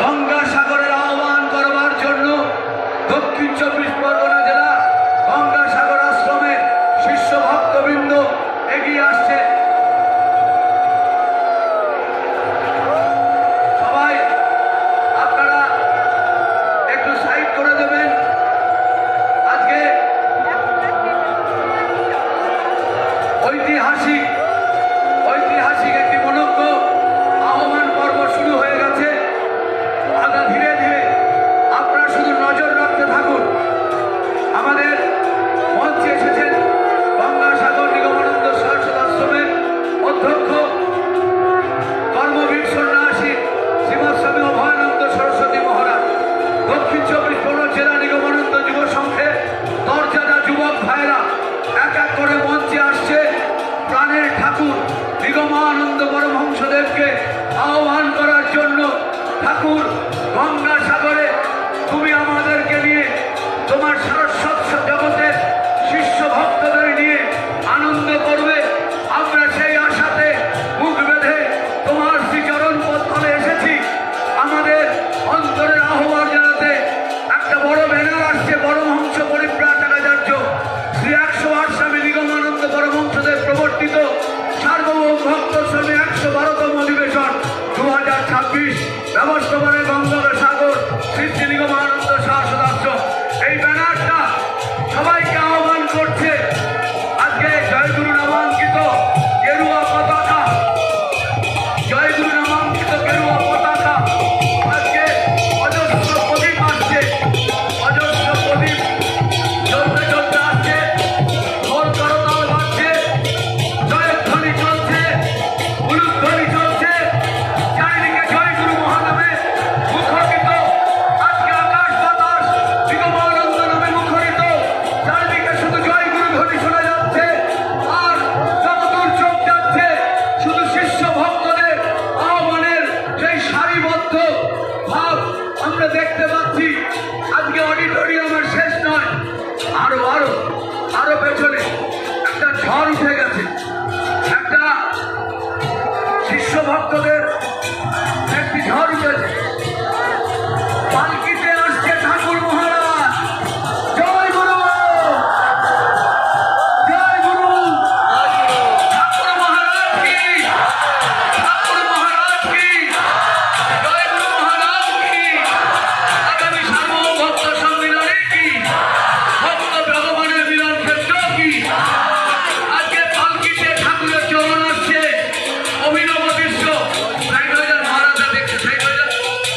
গঙ্গাসাগরের আহ্বান করবার জন্য দক্ষিণ চব্বিশ পরগনা জেলা গঙ্গাসাগর আশ্রমে শিষ্য ভক্তবৃন্দ এগিয়ে আসছে। সবাই, আপনারা একটু সাইড করে দেবেন। আজকে ঐতিহাসিক আহ্বান করার জন্য ঠাকুর গঙ্গা সাগরে from the দেখতে পাচ্ছি। আজকে অডিটোরিয়ামের শেষ নয় আরও আরও আরও পেছনে একটা ঝড় উঠে